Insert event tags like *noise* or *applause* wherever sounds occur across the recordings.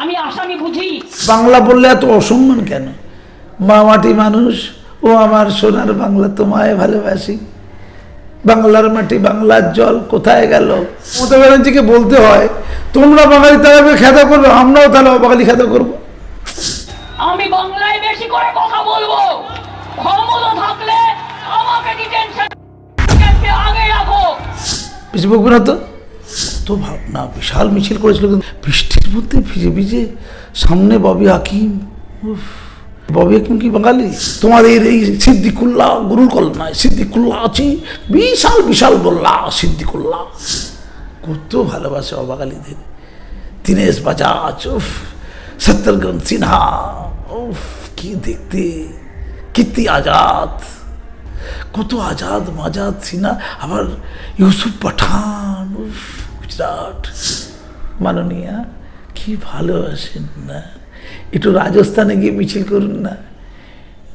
আমি আসামি বুঝি। বাংলা বললে এত অসম্মান কেন? মা মাটি মানুষ ও আমার সোনার বাংলা তোমায় ভালোবাসি। বাংলার মাটি বাংলার জল কোথায় গেল? মমতা ব্যানার্জিকে বলতে হয় তোমরা বাঙালি তাহলে খেদা করবে আমরাও তাহলে অবাঙালি খেদা করব। আমি বাংলায় বেশি করে কথা বলব। ক্ষমতা থাকলে আমাকে ডিটেনশন আগে রাখো। বকবে না তো তো ভাবনা বিশাল মিছিল করেছিল কিন্তু বৃষ্টির মধ্যে ভিজে ভিজে সামনে ববি হাকিম। উফ, ববি হাকিম কি বাঙালি? তোমাদের এই সিদ্দিকুল্লাহ গুরুর কল্যাণায় সিদ্দিকুল্লাহ আছি বিশাল বিশাল গোল্লা সিদ্দিকুল্লাহ। কত ভালোবাসে অবাঙালিদের। দীনেশ বাজাজ উফ সত্যরগন সিনহা উফ কি দেখতে কীর্তি আজাদ। কত আজাদ মাজাদ সিনা আবার ইউসুফ পাঠান উফ। গুজরাট। মাননীয়া, কি ভালোবাসেন না? একটু রাজস্থানে গিয়ে মিছিল করুন না।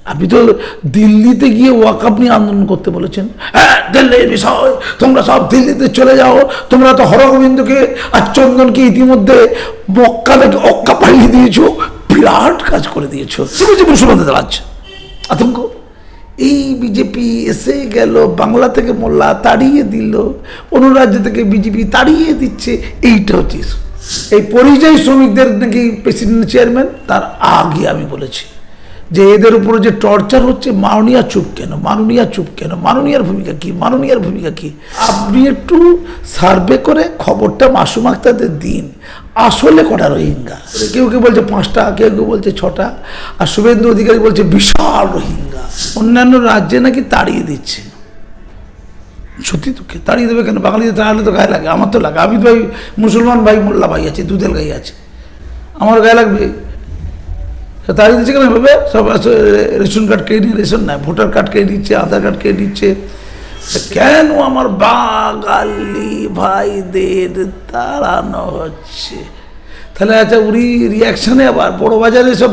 আপনি তো দিল্লিতে গিয়ে ওয়াকাপ নিয়ে আন্দোলন করতে বলেছেন। হ্যাঁ দিল্লির বিষয়। তোমরা সব দিল্লিতে চলে যাও। তোমরা তো হরগোবিন্দকে আর চন্দনকে ইতিমধ্যে মক্কা থেকে অক্কা পাঠিয়ে দিয়েছ। বিরাট কাজ করে দিয়েছ। যে মুসলমানদের আতঙ্ক? এই বিজেপি এসে গেল, বাংলা থেকে মোল্লা তাড়িয়ে দিল, অন্য রাজ্য থেকে বিজেপি তাড়িয়ে দিচ্ছে, এইটা হচ্ছে এই পরিযায়ী শ্রমিকদের নাকি প্রেসিডেন্ট চেয়ারম্যান তার আগে আমি বলেছি যে এদের উপরে যে টর্চার হচ্ছে, মাননীয়া চুপ কেন, মাননীয়া চুপ কেন মাননীয়ার ভূমিকা কি মাননীয়ার ভূমিকা কি? আপনি একটু সার্ভে করে খবরটা মাসুম দিন। আসলে কটা রোহিঙ্গা? কেউ কেউ বলছে পাঁচটা, কেউ কেউ বলছে ছটা, আর শুভেন্দু অধিকারী বলছে বিশাল রোহিঙ্গা। অন্যান্য রাজ্যে নাকি তাড়িয়ে দিচ্ছে। সত্যি দুঃখে তাড়িয়ে দেবে কেন? বাঙালিদের তাড়ালে তো গায়ে লাগে। আমার তো লাগে। আমি তো ওই মুসলমান ভাই, মোল্লা ভাই আছে দুধেল গাই আছে। আমার গায়ে লাগবে। তাড়িয়ে দিচ্ছে কেন ভাবে সব রেশন কার্ড কেড়ে নিয়ে রেশন নাই ভোটার কার্ড কেড়ে নিচ্ছে, আধার কার্ড কেড়ে নিচ্ছে। কেন আমার বাঙালি ভাইদের তাড়ানো হচ্ছে? তাহলে আচ্ছা উনি রিয়াকশানে আবার বড় বাজারে সব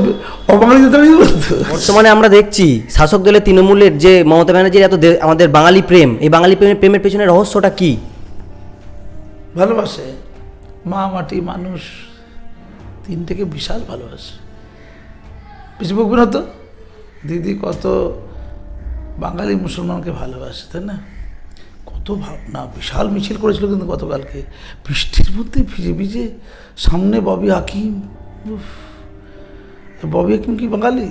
অবাঙালিদের তাড়িয়ে বলতো। বর্তমানে আমরা দেখছি শাসক দলের তৃণমূলের যে মমতা ব্যানার্জির এত আমাদের বাঙালি প্রেম এই বাঙালি প্রেমের প্রেমের পেছনে রহস্যটা কি? ভালোবাসে। মা মাটি মানুষ তিনটেকে বিশাল ভালোবাসে। বেশি বকবে না তো? দিদি কত বাঙালি মুসলমানকে ভালোবাসে তাই না? কত ভাবনা, বিশাল মিছিল করেছিল কিন্তু গতকালকে। বৃষ্টির মধ্যে ভিজে ভিজে সামনে ববি হাকিম। ববি হাকিম কি বাঙালি?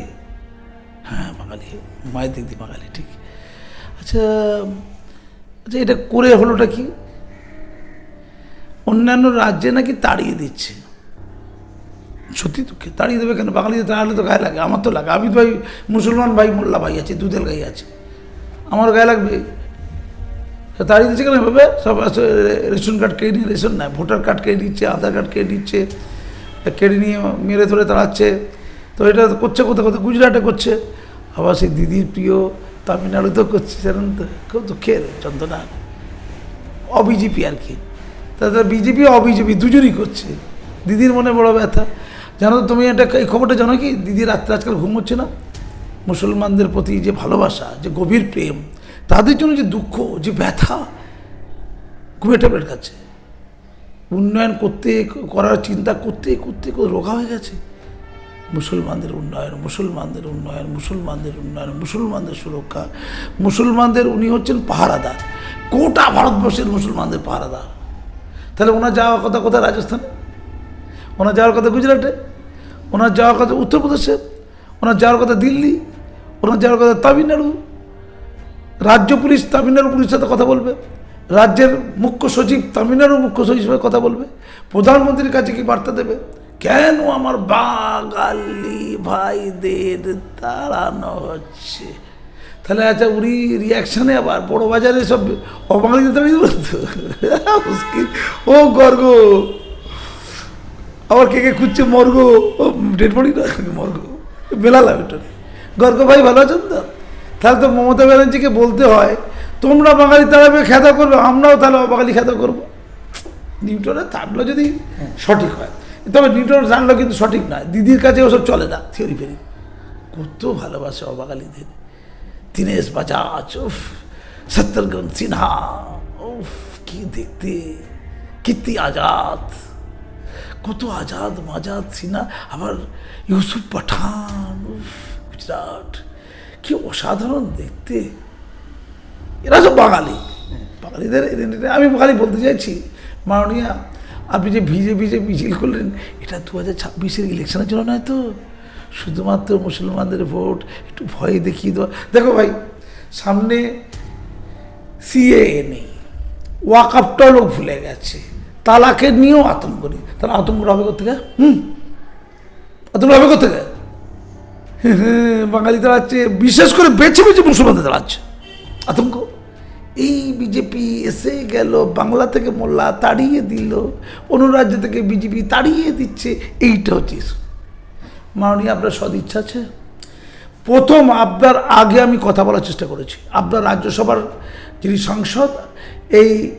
হ্যাঁ বাঙালি, মায়ের দিক দিয়ে বাঙালি, ঠিক। আচ্ছা আচ্ছা এটা করে হলোটা কি? অন্যান্য রাজ্যে নাকি তাড়িয়ে দিচ্ছে। সত্যি দুঃখে তাড়িয়ে দেবে কেন? বাঙালিদের তাড়ালে তো গায়ে লাগে। আমার তো লাগে। আমি তো ভাই, মুসলমান ভাই, মোল্লা ভাই আছে, দুধেল গাই আছে। আমার গায়ে লাগবে? তা তাড়িয়ে দিচ্ছে কেন ভাবে সব রেশন কার্ড কেড়ে নিয়ে রেশন নাই ভোটার কার্ড কেড়ে নিচ্ছে, আধার কার্ড কেড়ে নিচ্ছে কেড়ে নিয়ে মেরে ধরে তাড়াচ্ছে তো এটা করছে কোথাও কোথাও গুজরাটে করছে। আবার সেই দিদির প্রিয় তামিলনাড়ুতেও করছে, সেরকম তো খুব দুঃখের যন্ত্রণা। অবিজেপি আর কি। তাদের বিজেপি, অবিজেপি দুজনই করছে। দিদির মনে বড় ব্যথা। জানো তো, তুমি একটা এই খবরটা জানো কি? দিদি রাত্রে আজকাল ঘুম হচ্ছে না। মুসলমানদের প্রতি যে ভালোবাসা, যে গভীর প্রেম তাদের জন্য যে দুঃখ, যে ব্যথা ঘুমে ট্যাবলেট খাচ্ছে। উন্নয়ন করতে, করার চিন্তা করতে করতে করে রোগা হয়ে গেছে। মুসলমানদের উন্নয়ন মুসলমানদের উন্নয়ন মুসলমানদের উন্নয়ন, মুসলমানদের সুরক্ষা। মুসলমানদের উনি হচ্ছেন পাহারাদার। গোটা ভারতবর্ষের মুসলমানদের পাহারাদার। তাহলে ওনার যাওয়ার কথা কোথায়? রাজস্থানে? ওনার যাওয়ার কথা গুজরাটে? ওনার যাওয়ার কথা উত্তরপ্রদেশে? ওনার যাওয়ার কথা দিল্লি? ওনার যাওয়ার কথা তামিলনাড়ু? রাজ্য পুলিশ তামিলনাড়ু পুলিশের সাথে কথা বলবে? রাজ্যের মুখ্য সচিব তামিলনাড়ু মুখ্য সচিবের কথা বলবে? প্রধানমন্ত্রীর কাছে কি বার্তা দেবে? কেন আমার বাঙালি ভাইদের তাড়ানো হচ্ছে? তাহলে আচ্ছা উনি রিয়াকশানে আবার বড় বাজারে সব অবাঙালিদের বলতো? মুশকিল। ও গর্গ। আবার কে কে খুঁজছে? মর্গ। ও, ডেড বডি না? মর্গ। বেলালাম এটা গর্গ ভাই ভালো আছেন তো? তাহলে তো মমতা ব্যানার্জিকে বলতে হয় তোমরা বাঙালি তাড়াবে খেদা করবে আমরাও তাহলে বাঙালি খেদা করব। নিউটনের থাকল যদি সঠিক হয় তবে নিউটন জানলো কিন্তু সঠিক নয় দিদির কাছে ওসব চলে না থিওরি ফেরি কত ভালোবাসে অবাঙালিদের। দীনেশ বাজাজ উফ সত্যরগন সিনহা উফ কি দেখতে কীর্তি আজাদ। কত আজাদ মাজাদ সিনহা আবার ইউসুফ পাঠান উফ, গুজরাট। কি অসাধারণ দেখতে। এরা সব বাঙালি। বাঙালিদের আমি বাঙালি বলতে চাইছি, মাননীয়া, আপনি যে ভিজে ভিজে মিছিল করলেন, এটা দু হাজার ছাব্বিশের ইলেকশনের জন্য নয় তো? শুধুমাত্র মুসলমানদের ভোট, একটু ভয় দেখিয়ে দেওয়া। দেখো ভাই, সামনে সিএ নেই ওয়াকআপটাও লোক ভুলে গেছে, তালাকের নিয়েও আতঙ্ক নেই। তাহলে আতঙ্কটা হবে কোথেকে হুম? আতঙ্ক হবে কোথেকে *laughs* বাঙালি দাঁড়াচ্ছে বিশেষ করে বেছে বেছে মুসলমানদের দাঁড়াচ্ছে আতঙ্ক। এই বিজেপি এসে গেল, বাংলা থেকে মোল্লা তাড়িয়ে দিল, অন্য রাজ্য থেকে বিজেপি তাড়িয়ে দিচ্ছে, এইটা হচ্ছে। মাননীয় আপনার সদিচ্ছা আছে? প্রথম আপনার আগে আমি কথা বলার চেষ্টা করেছি। আপনার রাজ্যসভার যিনি সাংসদ, এই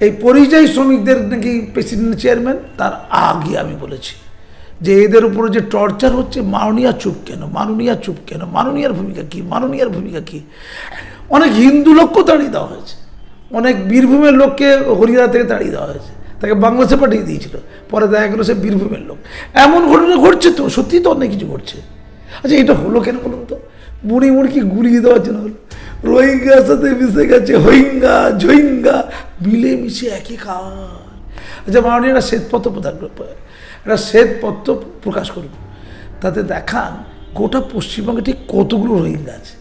এই পরিযায়ী শ্রমিকদের নাকি প্রেসিডেন্ট চেয়ারম্যান তার আগে আমি বলেছি। যে এদের উপরে যে টর্চার হচ্ছে, মাননীয়া চুপ কেন? মাননীয়া চুপ কেন? মাননীয়ার ভূমিকা কী? মাননীয়ার ভূমিকা কী? অনেক হিন্দু লোককেও তাড়িয়ে দেওয়া হয়েছে। অনেক বীরভূমের লোককে হরিয়ানা থেকে তাড়িয়ে দেওয়া হয়েছে। তাকে বাংলাদেশে পাঠিয়ে দিয়েছিল। পরে দেখা গেলো সে বীরভূমের লোক। এমন ঘটনা ঘটছে তো? সত্যিই তো অনেক কিছু ঘটছে। আচ্ছা এটা হলো কেন বলুন তো? মুড়ি মুড়কি গুলিয়ে দেওয়ার জন্য হলো। রোহিঙ্গার সাথে মিশে গেছে। হইঙ্গা, ঝইঙ্গা মিলে মিশে একই কার আচ্ছা মাননীয় একটা শ্বেতপত্র প্রদান একটা শ্বেতপত্র প্রকাশ করব তাতে দেখান গোটা পশ্চিমবঙ্গে ঠিক কতগুলো রোহিঙ্গা আছে।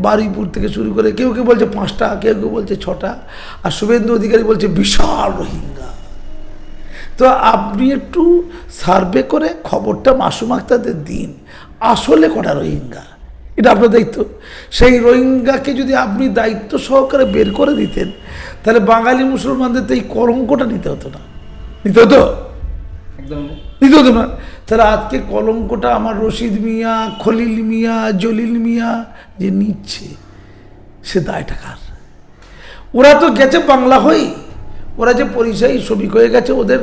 বারুইপুর থেকে শুরু করে কেউ কেউ বলছে পাঁচটা, কেউ কেউ বলছে ছটা, আর শুভেন্দু অধিকারী বলছে বিশাল রোহিঙ্গা। তো আপনি একটু সার্ভে করে খবরটা মাসুম আক্তারদের দিন। আসলে কটা রোহিঙ্গা? এটা আপনার দায়িত্ব। সেই রোহিঙ্গাকে যদি আপনি দায়িত্ব সহকারে বের করে দিতেন, তাহলে বাঙালি মুসলমানদের তো এই কলঙ্কটা নিতে হতো না। নিতে হতো? হতো না তাহলে আজকে কলঙ্কটা আমার রশিদ মিয়া, খলিল মিয়া, জলিল মিয়া যে নিচ্ছে, সে দায়টা কার? ওরা তো গেছে বাংলা হয়েই। ওরা যে পরিচয় শ্রমিক হয়ে গেছে, ওদের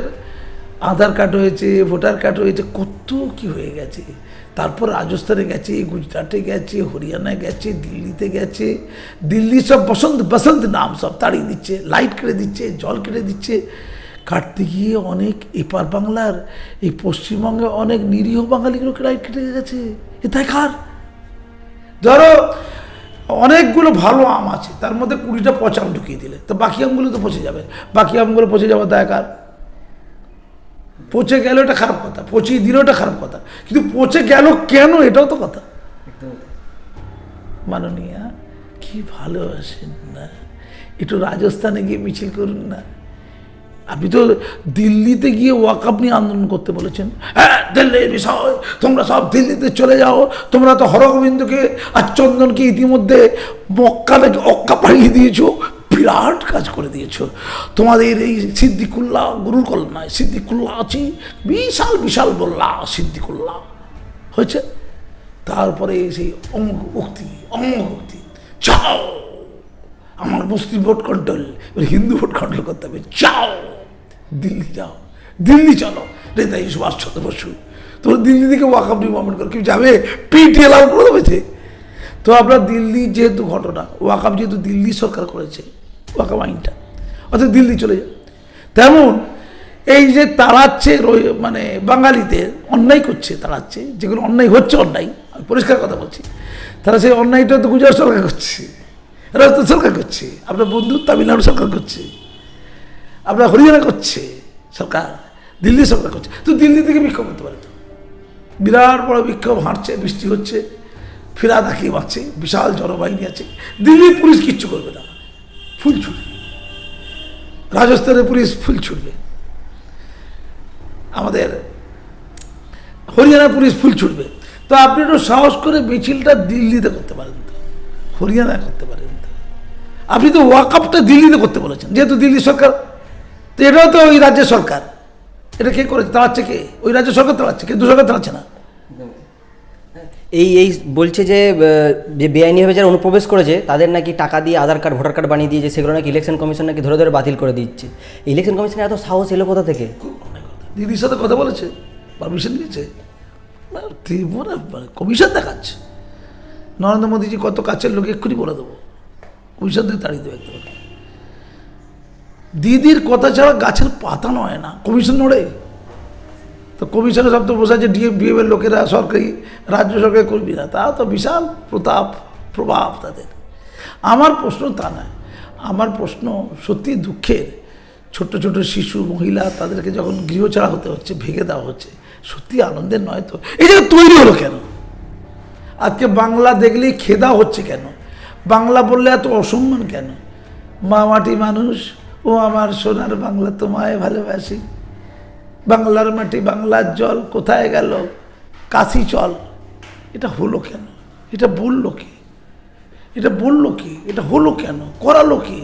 আধার কার্ড হয়েছে, ভোটার কার্ড হয়েছে, কত কি হয়ে গেছে? তারপর রাজস্থানে গেছে, গুজরাটে গেছে, হরিয়ানায় গেছে, দিল্লিতে গেছে, দিল্লি সব বসন্ত বসন্ত নাম সব তাড়িয়ে দিচ্ছে, লাইট কেটে দিচ্ছে, জল কেটে দিচ্ছে। কাটতে গিয়ে অনেক এপার বাংলার, এই পশ্চিমবঙ্গে অনেক নিরীহ বাঙালিগুলোকে লাইট কেটে গেছে। এ তাই কার? ধরো, অনেকগুলো ভালো আম আছে, তার মধ্যে কুড়িটা পচা আম ঢুকিয়ে দিলে, তো বাকি আমগুলো তো পচে যাবে। বাকি আমগুলো পচে যাওয়ার দায় কার? পচে গেল এটা খারাপ কথা, পচিয়ে দিল এটা খারাপ কথা। কিন্তু পচে গেল কেন? এটাও তো কথা। মাননীয়া, কি ভালো ভালোবাসেন না? একটু রাজস্থানে গিয়ে মিছিল করুন না। আপনি তো দিল্লিতে গিয়ে ওয়াকাপ নিয়ে আন্দোলন করতে বলেছেন। হ্যাঁ দিল্লির বিষয়, তোমরা সব দিল্লিতে চলে যাও, তোমরা তো হরগোবিন্দকে আর চন্দনকে ইতিমধ্যে মক্কা থেকে অক্কা পাঠিয়ে দিয়েছ, বিরাট কাজ করে দিয়েছ। তোমাদের এই সিদ্দিকুল্লাহ গুরুর কল্যাণায়, সিদ্দিকুল্লাহ আছি, বিশাল বিশাল বললা সিদ্দিকুল্লাহ। হয়েছে? তারপরে সেই অঙ্গ উক্তি অঙ্গ উক্তি চাও আমার মুসলিম vote control Hindu vote control করতে হবে। যাও! দিল্লি যাও। দিল্লি চলো। নেতাজি সুভাষচন্দ্র বসু তোমরা দিল্লি থেকে ওয়াকাপ ডিপার্টমেন্ট করো কেউ যাবে? পিটি এলাউ করে দেবেছে তো আপনার দিল্লি যেহেতু ঘটনা, ওয়াকাপ যেহেতু দিল্লি সরকার করেছে, ওয়াকাপ আইনটা, অর্থাৎ দিল্লি চলে যাও। তেমন এই যে তাড়াচ্ছে মানে বাঙালিদের অন্যায় করছে, তাড়াচ্ছে, যেগুলো অন্যায় হচ্ছে অন্যায়, আমি পরিষ্কার কথা বলছি, তারা সেই অন্যায়টা তো গুজরাট সরকার করছে, রাজস্থান সরকার করছে, আপনার বন্ধু তামিলনাড়ু সরকার করছে। আপনার হরিয়ানা করছে সরকার, দিল্লি সরকার করছে। তো দিল্লি থেকে বিক্ষোভ করতে পারে তো। বিরাট বড় বিক্ষোভ, হাঁটছে, বৃষ্টি হচ্ছে, ফেরা তাকিয়ে বাঁচছে বিশাল জনবাহিনী আছে। দিল্লির পুলিশ কিচ্ছু করবে না। ফুল ছুটবে। রাজস্থানের পুলিশ ফুল ছুটবে। আমাদের হরিয়ানা পুলিশ ফুল ছুটবে। তো আপনি একটু সাহস করে মিছিলটা দিল্লিতে করতে পারেন তো। হরিয়ানায় করতে পারেন তো। আপনি তো ওয়াকআপটা দিল্লিতে করতে বলেছেন। যেহেতু দিল্লি সরকার তো এটাও তো ওই রাজ্য সরকার। এটা কে করেছে? তাড়াচ্ছে কে? ওই রাজ্য সরকার তাড়াচ্ছে কিন্তু সরকার তাড়াচ্ছে না। এই এই বলছে যে যে বেআইনিভাবে যারা অনুপ্রবেশ করেছে তাদের নাকি টাকা দিয়ে আধার কার্ড ভোটার কার্ড বানিয়ে দিয়েছে সেগুলো নাকি ইলেকশন কমিশন নাকি ধরে ধরে বাতিল করে দিচ্ছে। ইলেকশন কমিশনের এত সাহস এলো কোথা থেকে? খুব কথা দিদির সাথে কথা বলেছে পারমিশন দিয়েছে। না, ত্রিপুরা মানে কমিশন দেখাচ্ছে। নরেন্দ্র মোদীজি কত কাছের লোক এক্ষুনি বলে দেবো। কমিশন থেকে তাড়িয়ে দেবে একদম। দিদির কথা ছাড়া গাছের পাতা নয় না, কমিশন নড়ে? তো কমিশনে সব তো বসে আছে ডিএম এর লোকেরা, সরকারি, রাজ্য সরকারি করবি না তা তো বিশাল প্রতাপ, প্রভাব তাদের। আমার প্রশ্ন তা নয়, আমার প্রশ্ন সত্যি দুঃখের। ছোট ছোট শিশু, মহিলা তাদেরকে যখন গৃহ ছাড়া হতে হচ্ছে, ভেঙে দেওয়া হচ্ছে, সত্যি আনন্দের নয় তো? এই জায়গা তৈরি হলো কেন? আজকে বাংলা দেখলেই খেদা হচ্ছে কেন? বাংলা বললে এত অসম্মান কেন? মা মাটি মানুষ ও আমার সোনার বাংলা তোমায় ভালোবাসি। বাংলার মাটি, বাংলার জল কোথায় গেল? কাশি চল। এটা হলো কেন? এটা বলল কি? এটা বলল কি? এটা হলো কেন? করালো কি?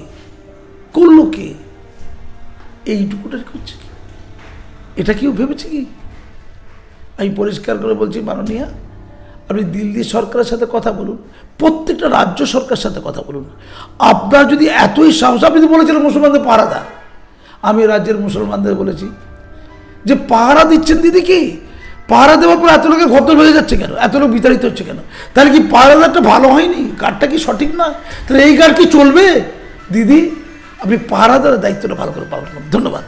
করল কি? এইটুকুটা করছে কি? এটা কেউ ভেবেছে কি? আমি পরিষ্কার করে বলছি, মাননীয়া আপনি দিল্লি সরকারের সাথে কথা বলুন, প্রত্যেকটা রাজ্য সরকারের সাথে কথা বলুন। আপনার যদি এতই সাহস, আপনি তো বলেছিলেন মুসলমানদের পাহারাদার আমি রাজ্যের মুসলমানদের বলেছি যে পাহারা দিচ্ছেন দিদি কি? পাহারা দেওয়ার পর এত লোকের ঘর ভেঙে যাচ্ছে কেন? এত লোক বিতাড়িত হচ্ছে কেন? তাহলে কি পাহারাদারটা ভালো হয়নি? কার্ডটা কি সঠিক না? তাহলে এই কার্ড কি চলবে? দিদি, আপনি পাহারাদারের দায়িত্বটা ভালো করে পালন ধন্যবাদ।